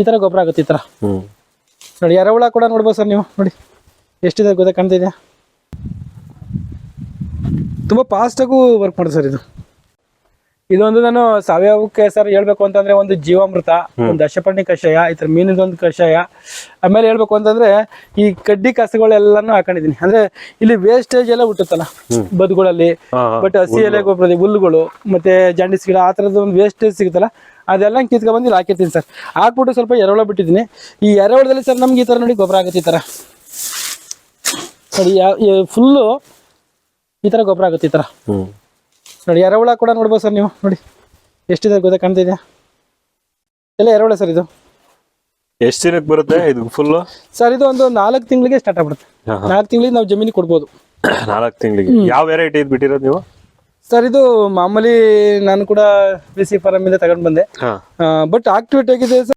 ಈ ತರ ಗೊಬ್ಬರ ಆಗುತ್ತೆ ಈ ತರ. ನೋಡಿ ಎರೆಹುಳ ಕೂಡ ನೋಡ್ಬೋದು ಸರ್ ನೀವು. ನೋಡಿ ಎಷ್ಟಿದೆ ಗೊತ್ತಾ ಕಾಣ್ತಿದೆ ತುಂಬ ಫಾಸ್ಟಾಗೂ ವರ್ಕ್ ಮಾಡುತ್ತೆ ಸರ್ ಇದು. ಇದೊಂದು ನಾನು ಸಾವಯವಕ್ಕೆ ಸರ್ ಹೇಳ್ಬೇಕು ಅಂತಂದ್ರೆ ಒಂದು ಜೀವಾಮೃತ ಒಂದು ದಶಪರ್ಣಿ ಕಷಾಯ ಈ ಥರ ಮೀನಿದೊಂದು ಕಷಾಯ. ಆಮೇಲೆ ಹೇಳ್ಬೇಕು ಅಂತಂದ್ರೆ ಈ ಕಡ್ಡಿ ಕಸಗಳೆಲ್ಲಾನು ಹಾಕೊಂಡಿದೀನಿ ಅಂದ್ರೆ ಇಲ್ಲಿ ವೇಸ್ಟೇಜ್ ಎಲ್ಲ ಹುಟ್ಟುತ್ತಲ್ಲ ಬದುಗಳಲ್ಲಿ. ಬಟ್ ಹಸಿ ಎಲೆ ಗೊಬ್ಬರದ ಹುಲ್ಲುಗಳು ಮತ್ತೆ ಜಾಂಡಿಸ್ ಗಿಡ ಆ ತರದ ಒಂದು ವೇಸ್ಟೇಜ್ ಸಿಗುತ್ತಲ್ಲ ಅದೆಲ್ಲ ಕಿತ್ಕೊಂಡ್ ಬಂದು ಇಲ್ಲಿ ಹಾಕಿರ್ತೀನಿ ಸರ್. ಹಾಕ್ಬಿಟ್ಟು ಸ್ವಲ್ಪ ಎರೆಹುಳ ಬಿಟ್ಟಿದ್ದೀನಿ. ಈ ಎರೆಹುಳದಲ್ಲಿ ಸರ್ ನಮ್ಗೆ ಈ ಥರ ನೋಡಿ ಗೊಬ್ಬರ ಆಗುತ್ತೆ ಈ ಥರ ನೋಡಿ ಫುಲ್ಲು ಈ ಥರ ಗೊಬ್ಬರ ಆಗುತ್ತೆ ಈ ಥರ ನೋಡಿ ಎರೆಹುಳ ಕೂಡ ನೋಡ್ಬೋದು ಸರ್ ನೀವು. ನೋಡಿ ಎಷ್ಟಿದೆ ಗೊತ್ತಾ ಕಾಣ್ತಿದ್ಯಾ ಎಲ್ಲ ಎರೆಹುಳ ಸರ್ ಇದು. ಎಷ್ಟು ದಿನಕ್ಕೆ ಬರುತ್ತೆ ಇದು ಫುಲ್ಲು ಸರ್ ಇದು ಒಂದು ನಾಲ್ಕು ತಿಂಗಳಿಗೆ ಸ್ಟಾರ್ಟ್ ಆಗ್ಬಿಡುತ್ತೆ. ನಾಲ್ಕು ತಿಂಗಳಿಗೆ ನಾವು ಜಮೀನಿಗೆ ಕೊಡ್ಬೋದು. ನಾಲ್ಕು ತಿಂಗಳಿಗೆ. ಯಾವ ವೆರೈಟಿ ಇದು ಬಿಟ್ಟಿರೋದು ನೀವು? ಸರ್ ಇದು ಮಾಮೂಲಿ ನಾನು ಕೂಡ ಬಿ ಸಿ ಫಾರಮ್ ಇಂದ ತಗೊಂಡ್ ಬಂದೆ. ಬಟ್ ಆಕ್ಟಿವೇಟ್ ಆಗಿದೆ ಸರ್?